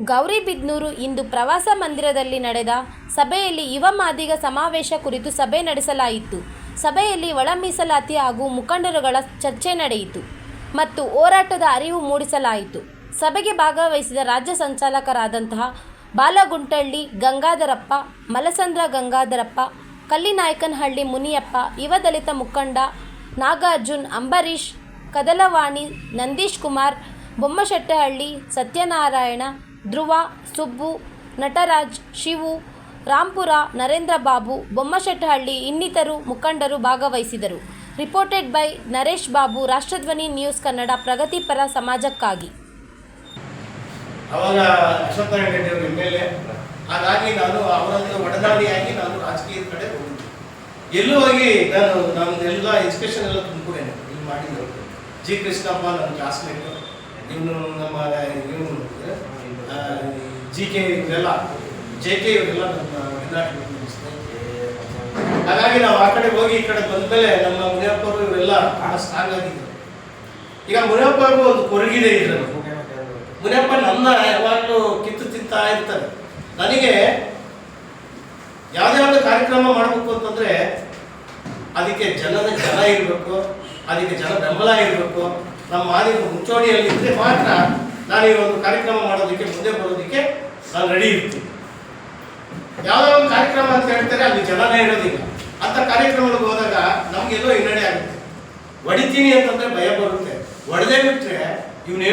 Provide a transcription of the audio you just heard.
ಗೌರಿಬಿದನೂರು ಇಂದು ಪ್ರವಾಸ ಮಂದಿರದಲ್ಲಿ ನಡೆದ ಸಭೆಯಲ್ಲಿ ಯುವ ಮಾದಿಗ ಸಮಾವೇಶ ಕುರಿತು ಸಭೆ ನಡೆಸಲಾಯಿತು. ಸಭೆಯಲ್ಲಿ ಒಳ ಮೀಸಲಾತಿ ಹಾಗೂ ಮುಖಂಡರುಗಳ ಚರ್ಚೆ ನಡೆಯಿತು ಮತ್ತು ಹೋರಾಟದ ಅರಿವು ಮೂಡಿಸಲಾಯಿತು. ಸಭೆಗೆ ಭಾಗವಹಿಸಿದ ರಾಜ್ಯ ಸಂಚಾಲಕರಾದಂತಹ ಬಾಲಗುಂಟಳ್ಳಿ ಗಂಗಾಧರಪ್ಪ, ಮಲಸಂದ್ರ ಗಂಗಾಧರಪ್ಪ, ಕಲ್ಲಿನಾಯಕನಹಳ್ಳಿ ಮುನಿಯಪ್ಪ, ಯುವ ದಲಿತ ಮುಖಂಡ ನಾಗಾರ್ಜುನ್, ಅಂಬರೀಷ್, ಕದಲವಾಣಿ, ನಂದೀಶ್ ಕುಮಾರ್, ಬೊಮ್ಮಶೆಟ್ಟಹಳ್ಳಿ, ಸತ್ಯನಾರಾಯಣ ಧ್ರುವ, ಸುಬ್ಬು, ನಟರಾಜ್, ಶಿವು, ರಾಂಪುರ, ನರೇಂದ್ರ ಬಾಬು, ಬೊಮ್ಮಶೆಟ್ಟಹಳ್ಳಿ ಇನ್ನಿತರು ಮುಖಂಡರು ಭಾಗವಹಿಸಿದರು. Reported by Naresh Babu, Rashtradhwani news Kannada ಪ್ರಗತಿಪರ ಸಮಾಜಕ್ಕಾಗಿ. ಅವಾಗ ಅಶ್ವತ್ಥನಾರಾಯಣ ಎಂ ಎಲ್ ಎ. ಹಾಗಾಗಿ ನಾನು ಅವರೊಂದಿಗೆ ಒಡನಾಡಿಯಾಗಿ ನಾನು ರಾಜಕೀಯದ ಕಡೆ ಎಲ್ಲೂ ಹೋಗಿ ನಾನು ನಮ್ದೆಲ್ಲ ಎಜುಕೇಶನ್ ಎಲ್ಲ ತುಮಕೂರೇನೆ ಇಲ್ಲಿ ಮಾಡಿದ್ರು ಜಿ ಕೃಷ್ಣಪ್ಪ, ನನ್ನ ಕ್ಲಾಸ್ಮೇಟು ಇವನು ನಮ್ಮ ಇವನು ಜಿ ಕೆ ಇವರೆಲ್ಲ ಜೆ ಕೆ ಇವರೆಲ್ಲ ನಮ್ಮ. ಹಾಗಾಗಿ ನಾವು ಆ ಕಡೆ ಹೋಗಿ, ಈ ಕಡೆ ಬಂದ್ಮೇಲೆ ನಮ್ಮ ಮುನಿಯಪ್ಪರು ಇವರೆಲ್ಲ ಬಹಳ ಸ್ಟ್ರಾಂಗ್ ಆಗಿದ್ರು. ಈಗ ಮುನಿಯಪ್ಪ ಅವ್ರಿಗೂ ಒಂದು ಕೊರಗಿದೆ ಇದ್ರೆ ಮುನಿಯಪ್ಪ ನನ್ನ ಯಾವಾಗಲೂ ಕಿತ್ತು ತಿಂತಾ ಇರ್ತಾರೆ ನನಗೆ ಯಾವುದೇ ಒಂದು ಕಾರ್ಯಕ್ರಮ ಮಾಡಬೇಕು ಅಂತಂದ್ರೆ ಅದಕ್ಕೆ ಜನದ ಜನ ಇರಬೇಕು, ಅದಕ್ಕೆ ಜನ ಬೆಂಬಲ ಇರಬೇಕು. ನಮ್ಮ ಮಾದಿಗ ಮುಚ್ಚೋಡಿಯಲ್ಲಿ ಇದ್ರೆ ಮಾತ್ರ ನಾನು ಈ ಒಂದು ಕಾರ್ಯಕ್ರಮ ಮಾಡೋದಕ್ಕೆ ಮುಂದೆ ಬರೋದಕ್ಕೆ ನಾನು ರೆಡಿ ಇರ್ತೀನಿ. ಯಾವುದೋ ಒಂದು ಕಾರ್ಯಕ್ರಮ ಅಂತ ಹೇಳ್ತಾರೆ, ಅಲ್ಲಿ ಜನನೇ ಇರೋದಿಲ್ಲ. ಅಂತ ಕಾರ್ಯಕ್ರಮಗಳಿಗೆ ಹೋದಾಗ ನಮ್ಗೆಲ್ಲೋ ಹಿನ್ನಡೆ ಆಗುತ್ತೆ. ಹೊಡಿತೀನಿ ಅಂತಂದ್ರೆ ಭಯ ಬರುತ್ತೆ. ಹೊಡೆದೇ ಬಿಟ್ರೆ ಇವ್ನು